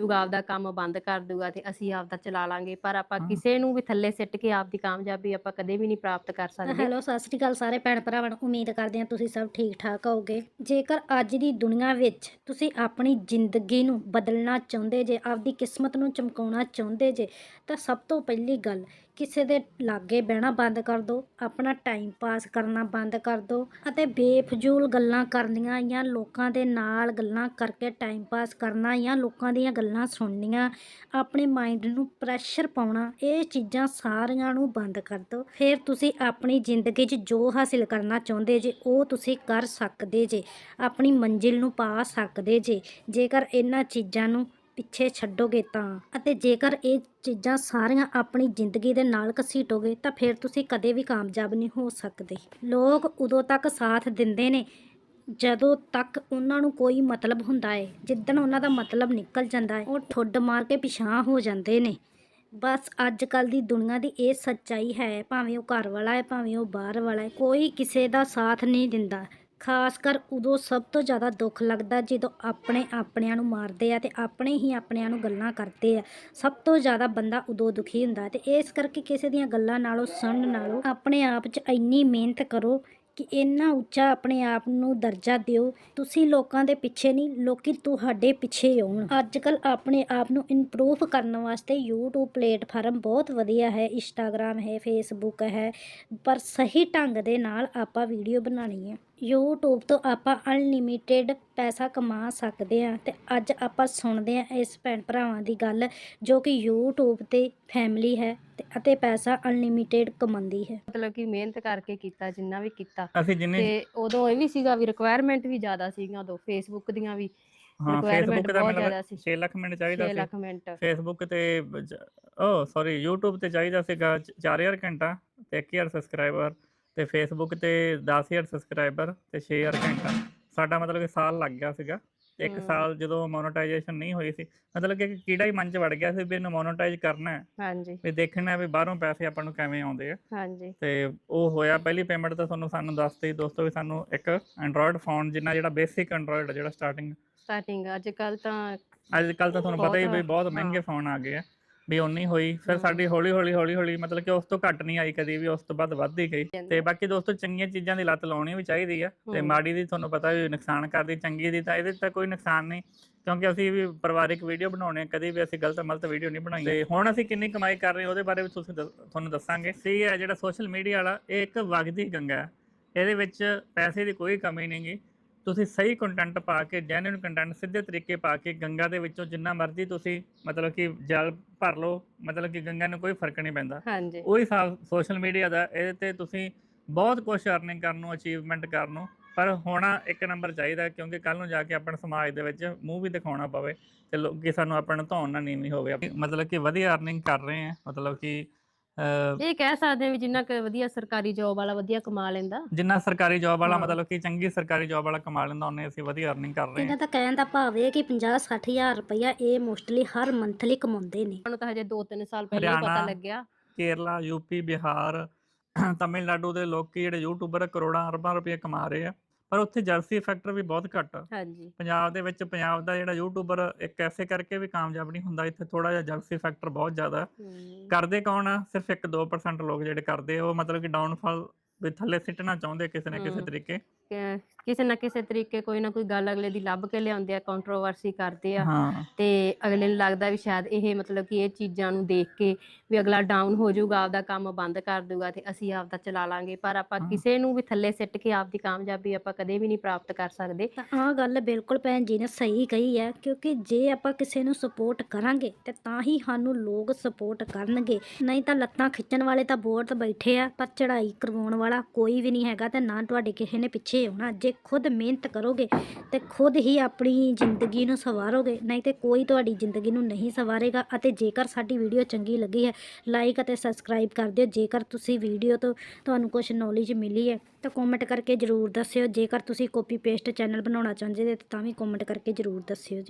ਜੂਗਾ ਆਪਦਾ ਕੰਮ ਬੰਦ ਕਰ ਦੂਗਾ ਤੇ ਅਸੀਂ ਆਪਦਾ ਚਲਾ ਲਾਂਗੇ। ਪਰ ਆਪਾਂ। ਕਿਸੇ ਨੂੰ ਵੀ ਥੱਲੇ ਸਿੱਟ ਕੇ ਆਪਦੀ ਕਾਮਯਾਬੀ ਆਪਾਂ ਕਦੇ ਵੀ ਨਹੀਂ ਪ੍ਰਾਪਤ ਕਰ ਸਕਦੇ। ਹੈਲੋ ਸਤਿ ਸ੍ਰੀ ਅਕਾਲ ਸਾਰੇ ਭੈਣ ਭਰਾਵਾਂ ਨੂੰ। ਉਮੀਦ ਕਰਦੇ ਹਾਂ ਤੁਸੀਂ ਸਭ ਠੀਕ ਠਾਕ ਹੋਗੇ ਜੇਕਰ ਅੱਜ ਦੀ ਦੁਨੀਆ ਵਿੱਚ ਤੁਸੀਂ ਆਪਣੀ ਜ਼ਿੰਦਗੀ ਨੂੰ ਬਦਲਣਾ ਚਾਹੁੰਦੇ ਜੇ ਆਪਦੀ ਕਿਸਮਤ ਨੂੰ ਚਮਕਾਉਣਾ ਚਾਹੁੰਦੇ ਜੇ ਤਾਂ ਸਭ ਤੋਂ ਪਹਿਲੀ ਗੱਲ ਕਿਸੇ ਦੇ ਲਾਗੇ ਬਹਿਣਾ ਬੰਦ ਕਰ ਦਿਓ ਆਪਣਾ ਟਾਈਮ ਪਾਸ ਕਰਨਾ ਬੰਦ ਕਰ ਦਿਓ ਅਤੇ ਬੇਫਜ਼ੂਲ ਗੱਲਾਂ ਕਰਨੀਆਂ ਜਾਂ ਲੋਕਾਂ ਦੇ ਨਾਲ ਗੱਲਾਂ ਕਰਕੇ ਟਾਈਮ ਪਾਸ ਕਰਨਾ ਜਾਂ ਲੋਕਾਂ ਦੀਆਂ ਗੱਲਾਂ ਸੁਣਨੀਆਂ, ਆਪਣੇ ਮਾਈਂਡ ਨੂੰ ਪ੍ਰੈਸ਼ਰ ਪਾਉਣਾ, ਇਹ ਚੀਜ਼ਾਂ ਸਾਰੀਆਂ ਨੂੰ ਬੰਦ ਕਰ ਦਿਓ ਫਿਰ ਤੁਸੀਂ ਆਪਣੀ ਜ਼ਿੰਦਗੀ 'ਚ ਜੋ ਹਾਸਿਲ ਕਰਨਾ ਚਾਹੁੰਦੇ ਜੇ, ਉਹ ਤੁਸੀਂ ਕਰ ਸਕਦੇ ਜੇ, ਆਪਣੀ ਮੰਜ਼ਿਲ ਨੂੰ ਪਾ ਸਕਦੇ ਜੇ। ਜੇਕਰ ਇਹਨਾਂ ਚੀਜ਼ਾਂ ਨੂੰ ਪਿੱਛੇ ਛੱਡੋਗੇ ਤਾਂ। ਅਤੇ ਜੇਕਰ ਇਹ ਚੀਜ਼ਾਂ ਸਾਰੀਆਂ ਆਪਣੀ ਜ਼ਿੰਦਗੀ ਦੇ ਨਾਲ ਘਸੀਟੋਗੇ, ਤਾਂ ਫਿਰ ਤੁਸੀਂ ਕਦੇ ਵੀ ਕਾਮਯਾਬ ਨਹੀਂ ਹੋ ਸਕਦੇ। ਲੋਕ ਉਦੋਂ ਤੱਕ ਸਾਥ ਦਿੰਦੇ ਨੇ, ਜਦੋਂ ਤੱਕ ਉਹਨਾਂ ਨੂੰ ਕੋਈ ਮਤਲਬ ਹੁੰਦਾ ਹੈ ਜਿੱਦਣ ਉਹਨਾਂ ਦਾ ਮਤਲਬ ਨਿਕਲ ਜਾਂਦਾ ਹੈ ਉਹ ਠੁੱਡ ਮਾਰ ਕੇ ਪਿਛਾਂ ਹੋ ਜਾਂਦੇ ਨੇ। ਬਸ ਅੱਜ ਕੱਲ ਦੀ ਦੁਨੀਆ ਦੀ ਇਹ ਸੱਚਾਈ ਹੈ, ਭਾਵੇਂ ਉਹ ਘਰ ਵਾਲਾ ਹੈ ਭਾਵੇਂ ਉਹ ਬਾਹਰ ਵਾਲਾ ਹੈ ਕੋਈ ਕਿਸੇ ਦਾ ਸਾਥ ਨਹੀਂ ਦਿੰਦਾ। ਖਾਸ ਕਰ ਉਦੋਂ ਸਭ ਤੋਂ ਜ਼ਿਆਦਾ ਦੁੱਖ ਲੱਗਦਾ ਜਦੋਂ ਆਪਣੇ ਆਪਣਿਆਂ ਨੂੰ ਮਾਰਦੇ ਆ ਤੇ ਆਪਣੇ ਹੀ ਆਪਣਿਆਂ ਨੂੰ ਗੱਲਾਂ ਕਰਦੇ ਆ। ਸਭ ਤੋਂ ਜ਼ਿਆਦਾ ਬੰਦਾ ਉਦੋਂ ਦੁਖੀ ਹੁੰਦਾ ਤੇ ਇਸ ਕਰਕੇ ਕਿਸੇ ਦੀਆਂ ਗੱਲਾਂ ਨਾਲੋਂ, ਸੁਣਨ ਨਾਲੋਂ ਆਪਣੇ ਆਪ 'ਚ ਇੰਨੀ ਮਿਹਨਤ ਕਰੋ ਕਿ ਇੰਨਾ ਉੱਚਾ ਆਪਣੇ ਆਪ ਨੂੰ ਦਰਜਾ ਦਿਓ। ਤੁਸੀਂ ਲੋਕਾਂ ਦੇ ਪਿੱਛੇ ਨਹੀਂ, ਲੋਕੀ ਤੁਹਾਡੇ ਪਿੱਛੇ ਆਉਣ ਅੱਜ ਕੱਲ ਆਪਣੇ ਆਪ ਨੂੰ ਇੰਪਰੂਵ ਕਰਨ ਵਾਸਤੇ YouTube ਪਲੇਟਫਾਰਮ ਬਹੁਤ ਵਧੀਆ ਹੈ। Instagram ਹੈ, Facebook ਹੈ, ਪਰ ਸਹੀ ਢੰਗ ਦੇ ਨਾਲ ਆਪਾਂ ਵੀਡੀਓ ਬਣਾਉਣੀ ਹੈ। YouTube ਤੋਂ ਆਪਾਂ ਅਨਲਿਮਿਟਿਡ ਪੈਸਾ ਕਮਾ ਸਕਦੇ ਹਾਂ ਤੇ ਅੱਜ ਆਪਾਂ ਸੁਣਦੇ ਹਾਂ ਇਸ ਭੈਣ ਭਰਾਵਾਂ ਦੀ ਗੱਲ ਜੋ ਕਿ YouTube ਤੇ ਫੈਮਿਲੀ ਹੈ ਤੇ ਅਤੇ ਪੈਸਾ ਅਨਲਿਮਿਟਿਡ ਕਮਾਉਂਦੀ ਹੈ। ਮਤਲਬ ਕਿ ਮਿਹਨਤ ਕਰਕੇ ਕੀਤਾ ਜਿੰਨਾ ਵੀ ਕੀਤਾ ਅਸੀਂ ਜਿੰਨੇ ਤੇ ਉਦੋਂ ਇਹ ਵੀ ਸੀਗਾ ਵੀ ਰਿਕੁਆਇਰਮੈਂਟ ਵੀ ਜ਼ਿਆਦਾ ਸੀਗੀਆਂ ਉਦੋਂ ਫੇਸਬੁੱਕ ਦੀਆਂ ਵੀ ਹਾਂ requirement ਫੇਸਬੁੱਕ ਦਾ ਬਹੁਤ ਮੈਨੂੰ ਜ਼ਿਆਦਾ ਸੀ। 6 ਲੱਖ ਮਿੰਟ ਚਾਹੀਦਾ 6 ਸੀ। ਲੱਖ ਮਿੰਟ। ਫੇਸਬੁੱਕ ਤੇ ਓ ਸੌਰੀ YouTube ਤੇ ਚਾਹੀਦਾ ਸੀਗਾ 4000 ਘੰਟਾ ਤੇ 1000 ਸਬਸਕ੍ਰਾਈਬਰ ਤੇ ਫੇਸਬੁੱਕ ਤੇ 10000 ਸਬਸਕ੍ਰਾਈਬਰ ਤੇ 6000 ਘੰਟਾ। ਸਾਡਾ ਮਤਲਬ ਕਿ ਸਾਲ ਲੱਗ ਗਿਆ ਸੀਗਾ। ਇੱਕ। ਸਾਲ ਜਦੋਂ ਮੋਨੇਟਾਈਜੇਸ਼ਨ ਨਹੀਂ ਹੋਈ ਸੀ ਮਤਲਬ ਕਿ ਕੀੜਾ ਹੀ ਮਨ ਚ ਵੜ ਗਿਆ ਸੀ ਵੀ ਇਹਨੂੰ ਮੋਨੇਟਾਈਜ਼ ਕਰਨਾ ਹੈ। ਹਾਂਜੀ। ਵੀ ਦੇਖਣਾ ਵੀ ਬਾਹਰੋਂ ਪੈਸੇ ਆਪਾਂ ਨੂੰ ਕਿਵੇਂ ਆਉਂਦੇ ਆ। ਹਾਂਜੀ। ਤੇ ਉਹ ਹੋਇਆ ਪਹਿਲੀ ਪੇਮੈਂਟ ਤਾਂ ਤੁਹਾਨੂੰ ਸਾਨੂੰ ਦੱਸਤੇ ਦੋਸਤੋ ਵੀ ਸਾਨੂੰ ਇੱਕ ਐਂਡਰੋਇਡ ਫੋਨ ਜਿੰਨਾ ਜਿਹੜਾ ਬੇਸਿਕ ਐਂਡਰੋਇਡ ਜਿਹੜਾ ਸਟਾਰਟਿੰਗ ਸਟਾਰਟਿੰਗ ਅੱਜ ਕੱਲ ਤਾਂ ਅੱਜ ਕੱਲ ਤਾਂ ਤੁਹਾਨੂੰ ਪਤਾ ਹੀ ਵੀ ਬਹੁਤ। ਮਹਿੰਗੇ ਫੋਨ ਆ ਗਏ ਆ। ਵੀ ਉਨੀ ਹੋਈ ਫਿਰ। ਸਾਡੀ ਹੌਲੀ ਹੌਲੀ ਹੌਲੀ ਹੌਲੀ ਮਤਲਬ ਕਿ ਉਸ ਤੋਂ ਘੱਟ ਨਹੀਂ ਆਈ ਕਦੀ ਵੀ ਉਸ ਤੋਂ ਵੱਧ ਵੱਧ ਹੀ ਗਈ ਤੇ। ਬਾਕੀ ਦੋਸਤੋ ਚੰਗੀਆਂ ਚੀਜ਼ਾਂ ਦੀ ਲੱਤ ਲਾਉਣੀ ਵੀ ਚਾਹੀਦੀ ਆ ਤੇ। ਮਾੜੀ ਦੀ ਤੁਹਾਨੂੰ ਪਤਾ ਵੀ ਨੁਕਸਾਨ ਕਰਦੀ ਚੰਗੀ ਦੀ ਤਾਂ ਇਹਦੇ ਤਾਂ ਕੋਈ ਨੁਕਸਾਨ ਨਹੀਂ ਕਿਉਂਕਿ ਅਸੀਂ ਵੀ ਪਰਿਵਾਰਿਕ ਵੀਡੀਓ ਬਣਾਉਣੇ ਆ ਕਦੀ ਵੀ ਅਸੀਂ ਗਲਤ ਮਲਤ ਵੀਡੀਓ ਨਹੀਂ ਬਣਾਈ ਤੇ ਹੁਣ ਅਸੀਂ ਕਿੰਨੀ ਕਮਾਈ ਕਰ ਰਹੇ ਹਾਂ ਉਹਦੇ ਬਾਰੇ ਵੀ ਤੁਸੀਂ ਤੁਹਾਨੂੰ ਦੱਸਾਂਗੇ ਸੀ ਹੈ ਜਿਹੜਾ ਸੋਸ਼ਲ ਮੀਡੀਆ ਵਾਲਾ ਇਹ ਇੱਕ ਵਗਦੀ ਗੰਗਾ ਹੈ ਇਹਦੇ ਵਿੱਚ ਪੈਸੇ ਦੀ ਕੋਈ ਕਮੀ ਨਹੀਂਗੀ ਤੁਸੀਂ ਸਹੀ ਕੰਟੈਂਟ ਪਾ ਕੇ ਜੈਨੂਇਨ ਕੰਟੈਂਟ ਸਿੱਧੇ ਤਰੀਕੇ ਪਾ ਕੇ ਗੰਗਾ ਦੇ ਵਿੱਚੋਂ ਜਿੰਨਾ ਮਰਜ਼ੀ ਤੁਸੀਂ ਮਤਲਬ ਕਿ ਜਲ ਭਰ ਲਓ ਮਤਲਬ ਕਿ ਗੰਗਾ ਨੂੰ ਕੋਈ ਫ਼ਰਕ ਨਹੀਂ ਪੈਂਦਾ। ਹਾਂਜੀ। ਉਹੀ ਸੋਸ਼ਲ ਮੀਡੀਆ ਦਾ ਇਹਦੇ ਤੇ ਤੁਸੀਂ ਬਹੁਤ ਕੁਝ ਅਰਨਿੰਗ ਕਰਨ ਨੂੰ ਅਚੀਵਮੈਂਟ ਕਰਨ ਨੂੰ ਪਰ ਹੋਣਾ ਇੱਕ ਨੰਬਰ ਚਾਹੀਦਾ ਕਿਉਂਕਿ ਕੱਲ ਨੂੰ ਜਾ ਕੇ ਆਪਣੇ ਸਮਾਜ ਦੇ ਵਿੱਚ ਮੂੰਹ ਵੀ ਦਿਖਾਉਣਾ ਪਵੇ ਤੇ ਲੋਕੀ ਸਾਨੂੰ ਆਪਣਾ ਧੌਣ ਨਾ ਨੀਵੀਂ ਹੋਵੇ। ਮਤਲਬ ਕਿ ਵਧੀਆ ਅਰਨਿੰਗ ਕਰ ਰਹੇ ਆ ਮਤਲਬ ਕਿ ਅਹ, ਇਹ ਕਹਿ ਸਕਦੇ ਆ ਵੀ ਜਿੰਨਾ ਕੁ ਵਧੀਆ ਸਰਕਾਰੀ ਜੋਬ ਵਾਲਾ ਵਧੀਆ ਕਮਾ ਲੈਂਦਾ। ਜਿੰਨਾ ਸਰਕਾਰੀ ਜੌਬ ਵਾਲਾ ਹਾਂ। ਮਤਲਬ ਕਿ ਚੰਗੀ ਸਰਕਾਰੀ ਜੌਬ ਵਾਲਾ ਕਮਾ ਲੈਂਦਾ ਉਹਨੇ ਅਸੀਂ ਵਧੀਆ ਅਰਨਿੰਗ ਕਰ ਰਹੇ ਇਹਨਾਂ ਹਾਂ। ਦਾ ਕਹਿਣ ਦਾ ਭਾਵ ਇਹ ਕਿ 50 60000 ਰੁਪਇਆ ਇਹ ਮੋਸਟਲੀ ਹਰ ਮੰਥਲੀ ਕਮਾਉਂਦੇ ਨੇ। ਸਾਨੂੰ ਤਾਂ ਹਜੇ 2-3 ਸਾਲ ਪਹਿਲਾਂ ਹੀ ਪਤਾ ਹਰਿਆਣਾ, ਲੱਗਿਆ। ਕੇਰਲਾ ਯੂਪੀ ਬਿਹਾਰ ਤਮਿਲਨਾਡੂ ਦੇ ਲੋਕੀ ਜਿਹੜੇ ਯੂਟਿਊਬਰ ਕਰੋੜਾਂ ਅਰਬਾਂ ਰੁਪਏ ਕਮਾ ਰਹੇ ਆ। ਪਰ ਉੱਥੇ ਜਰਸੀ ਫੈਕਟਰ ਵੀ ਬਹੁਤ ਘੱਟ ਆ। ਹਾਂਜੀ। ਪੰਜਾਬ ਦੇ ਵਿੱਚ ਪੰਜਾਬ ਦਾ ਜਿਹੜਾ ਯੂਟਿਊਬਰ ਇੱਕ ਐਸੇ ਕਰਕੇ ਵੀ ਕਾਮਯਾਬ ਨਹੀਂ ਹੁੰਦਾ ਇੱਥੇ ਥੋੜਾ ਜਿਹਾ ਜਰਸੀ ਫੈਕਟਰ ਬਹੁਤ ਜ਼ਿਆਦਾ ਕਰਦੇ ਕੌਣ ਆ? ਸਿਰਫ 1-2% ਲੋਕ ਜਿਹੜੇ ਕਰਦੇ ਆ, ਉਹ ਮਤਲਬ ਕਿ ਡਾਊਨਫਾਲ ਵੀ ਥੱਲੇ ਸਿੱਟਣਾ ਚਾਹੁੰਦੇ ਕਿਸੇ ਨਾ ਕਿਸੇ। ਤਰੀਕੇ। ਕਿ ਕਿਸੇ ਨਾ ਕਿਸੇ ਤਰੀਕੇ ਕੋਈ ਨਾ ਕੋਈ ਗੱਲ ਅਗਲੇ ਦੀ ਲੱਭ ਕੇ ਲਿਆਉਂਦੇ ਆ ਕੰਟਰੋਵਰਸੀ ਕਰਦੇ ਆ। ਹਾਂ। ਤੇ ਅਗਲੇ ਨੂੰ ਲੱਗਦਾ ਵੀ ਸ਼ਾਇਦ ਇਹ ਮਤਲਬ ਕਿ ਇਹ ਚੀਜ਼ਾਂ ਨੂੰ ਦੇਖ ਕੇ ਵੀ ਅਗਲਾ ਡਾਊਨ ਹੋ ਜਾਊਗਾ ਆਪਦਾ ਕੰਮ ਬੰਦ ਕਰ ਦੂਗਾ ਤੇ ਅਸੀਂ ਆਪਦਾ ਚਲਾ ਲਾਂਗੇ। ਪਰ ਆਪਾਂ ਹਾਂ। ਕਿਸੇ ਨੂੰ ਵੀ ਥੱਲੇ ਸਿੱਟ ਕੇ ਆਪਦੀ ਕਾਮਯਾਬੀ ਆਪਾਂ ਕਦੇ ਵੀ ਨਹੀਂ ਪ੍ਰਾਪਤ ਕਰ ਸਕਦੇ। ਤਾਂ ਆਹ ਗੱਲ ਬਿਲਕੁਲ ਭੈਣ ਜੀ ਨੇ ਸਹੀ ਕਹੀ ਹੈ ਕਿਉਂਕਿ ਜੇ ਆਪਾਂ ਕਿਸੇ ਨੂੰ ਸਪੋਰਟ ਕਰਾਂਗੇ ਤੇ ਤਾਂ ਹੀ ਸਾਨੂੰ ਲੋਕ ਸਪੋਰਟ ਕਰਨਗੇ। ਨਹੀਂ ਤਾਂ ਲੱਤਾਂ ਖਿੱਚਣ ਵਾਲੇ ਤਾਂ ਬਹੁਤ ਬੈਠੇ ਆ ਪਰ ਚੜ੍ਹਾਈ ਕਰਵਾਉਣ ਵਾਲਾ ਕੋਈ ਵੀ ਨਹੀਂ ਹੈਗਾ ਤੇ ਨਾ ਤੁਹਾਡੇ ਕਿਸੇ ਨੇ ਪਿੱਛੇ ਹੋਣਾ ਜੇ ਖੁਦ ਮਿਹਨਤ ਕਰੋਗੇ ਤੇ ਖੁਦ ਹੀ ਆਪਣੀ ਜ਼ਿੰਦਗੀ ਨੂੰ ਸਵਾਰੋਗੇ। ਨਹੀਂ ਤੇ ਕੋਈ ਤੁਹਾਡੀ ਜ਼ਿੰਦਗੀ ਨੂੰ ਨਹੀਂ ਸਵਾਰੇਗਾ ਅਤੇ ਜੇਕਰ ਸਾਡੀ ਵੀਡੀਓ ਚੰਗੀ ਲੱਗੀ ਹੈ ਲਾਈਕ ਅਤੇ ਸਬਸਕ੍ਰਾਈਬ ਕਰ ਦਿਓ। ਜੇਕਰ ਤੁਸੀਂ ਵੀਡੀਓ ਤੋਂ ਤੁਹਾਨੂੰ ਕੁਝ ਨੌਲੇਜ ਮਿਲੀ ਹੈ, ਤਾਂ ਕਮੈਂਟ ਕਰਕੇ ਜਰੂਰ ਦੱਸਿਓ। ਜੇਕਰ ਤੁਸੀਂ ਕਾਪੀ ਪੇਸਟ ਚੈਨਲ ਬਣਾਉਣਾ ਚਾਹੁੰਦੇ ਤੇ ਤਾਂ ਵੀ ਕਮੈਂਟ ਕਰਕੇ ਜਰੂਰ ਦੱਸਿਓ ਜੀ।